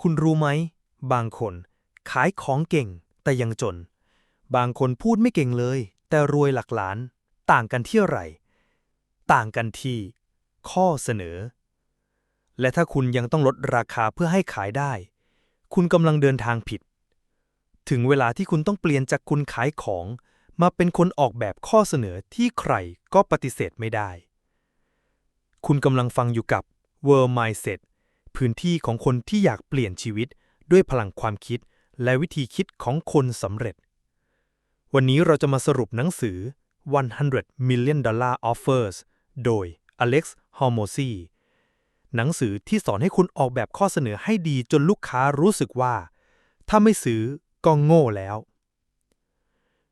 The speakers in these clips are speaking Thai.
คุณรู้ไหม บางคนขายของเก่งแต่ยังจน บางคนพูดไม่เก่งเลย แต่รวยหลักล้าน ต่างกันที่อะไร ต่างกันที่ ข้อเสนอ และถ้าคุณยังต้องลดราคาเพื่อให้ขายได้ คุณกำลังเดินทางผิด ถึงเวลาที่คุณต้องเปลี่ยนจากคุณขายของมาเป็นคนออกแบบข้อเสนอที่ใครก็ปฏิเสธไม่ได้ คุณกำลังฟังอยู่กับ World Mindset พื้นที่ของคนที่อยากเปลี่ยนชีวิตด้วยพลังความคิดและวิธีคิดของคนสำเร็จ วันนี้เราจะมาสรุปหนังสือ 100 Million Dollar Offers โดย Alex Hormozy หนังสือที่สอนให้คุณออกแบบข้อเสนอให้ดีจนลูกค้ารู้สึกว่า ถ้าไม่ซื้อก็โง่แล้ว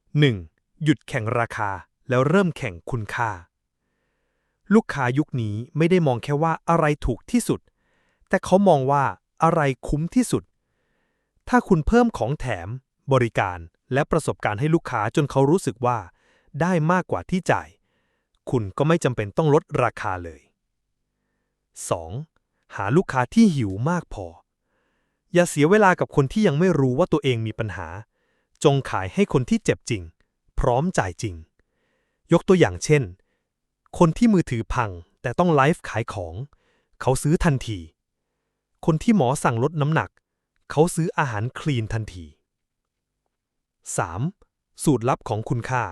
1. หยุดแข่งราคาแล้วเริ่มแข่งคุณค่า ลูกค้ายุคนี้ไม่ได้มองแค่ว่าอะไรถูกที่สุด แต่เขามองว่าอะไรคุ้มที่สุด ถ้าคุณเพิ่มของแถม บริการและประสบการณ์ให้ลูกค้าจนเขารู้สึกว่า ได้มากกว่าที่จ่าย คุณก็ไม่จำเป็นต้องลดราคาเลย 2. หาลูกค้าที่หิวมากพอ อย่าเสียเวลากับคนที่ยังไม่รู้ว่าตัวเองมีปัญหา จงขายให้คนที่เจ็บจริง พร้อมจ่ายจริง ยกตัวอย่างเช่น คนที่มือถือพังแต่ต้องไลฟ์ขายของ เขาซื้อทันที คนที่หมอสั่งลดน้ำหนัก เขาซื้ออาหารคลีนทันที 3. สูตรลับของคุณค่า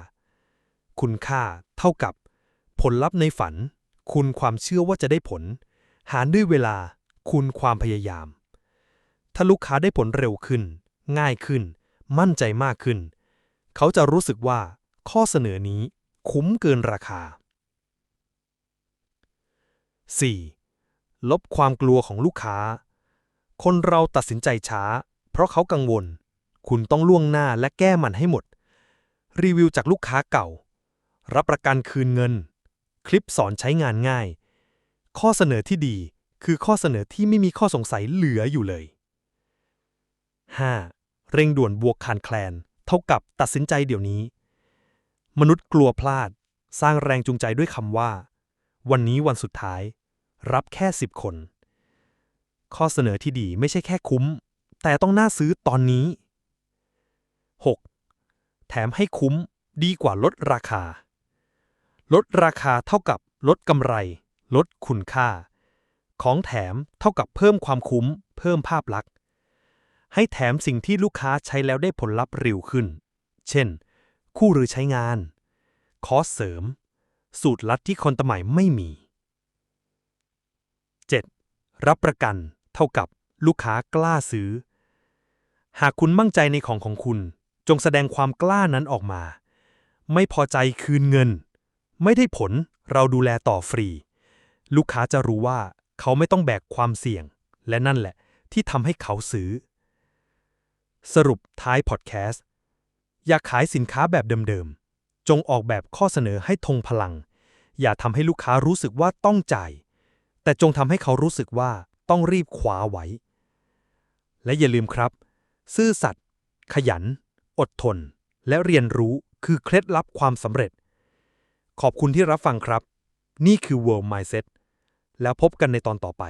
คุณค่าเท่ากับ ผลลัพธ์ในฝัน คุณความเชื่อว่าจะได้ผล หารด้วยเวลา คุณความพยายาม ถ้าลูกค้าได้ผลเร็วขึ้น ง่ายขึ้น มั่นใจมากขึ้น เขาจะรู้สึกว่า ข้อเสนอนี้คุ้มเกินราคา 4. ลบความกลัวของลูกค้า คนเราตัดสินใจช้า เพราะเขากังวล คุณต้องล่วงหน้าและแก้มันให้หมด รีวิวจากลูกค้าเก่า รับประกันคืนเงิน คลิปสอนใช้งานง่าย ข้อเสนอที่ดีคือข้อเสนอที่ไม่มีข้อสงสัยเหลืออยู่เลย 5. เร่งด่วนบวกคานแคลน เท่ากับตัดสินใจเดี๋ยวนี้ มนุษย์กลัวพลาด สร้างแรงจูงใจด้วยคำว่า วันนี้วันสุดท้าย รับแค่ 10 คน ข้อเสนอที่ดีไม่ใช่แค่คุ้ม แต่ต้องน่าซื้อตอนนี้ 6. แถมให้คุ้มดีกว่าลดราคา ลดราคาเท่ากับลดกำไร ลดคุณค่า ของแถมเท่ากับเพิ่มความคุ้ม เพิ่มภาพลักษณ์ ให้แถมสิ่งที่ลูกค้าใช้แล้วได้ผลลัพธ์เร็วขึ้น เช่น คู่หรือใช้งาน คอสเสริม สูตรลัดที่คนตะหม่ไม่มี รับประกัน เท่ากับลูกค้ากล้าซื้อ หากคุณมั่งใจในของของคุณ จงแสดงความกล้านั้นออกมา ไม่พอใจคืนเงิน ไม่ได้ผลเราดูแลต่อฟรี ลูกค้าจะรู้ว่าเขาไม่ต้องแบกความเสี่ยง และนั่นแหละที่ทำให้เขาซื้อ สรุปท้ายพอดแคสต์อยากขายสินค้าแบบเดิมๆ จงออกแบบข้อเสนอให้ทงพลัง อย่าทำให้ลูกค้ารู้สึกว่าต้องจ่าย แต่จงทำให้เขารู้สึกว่าต้องรีบคว้าไว้ และอย่าลืมครับ ซื่อสัตย์ขยัน อดทน และเรียนรู้คือเคล็ดลับความสำเร็จ ขอบคุณที่รับฟังครับ นี่คือ World Mindset แล้วพบกันในตอนต่อไป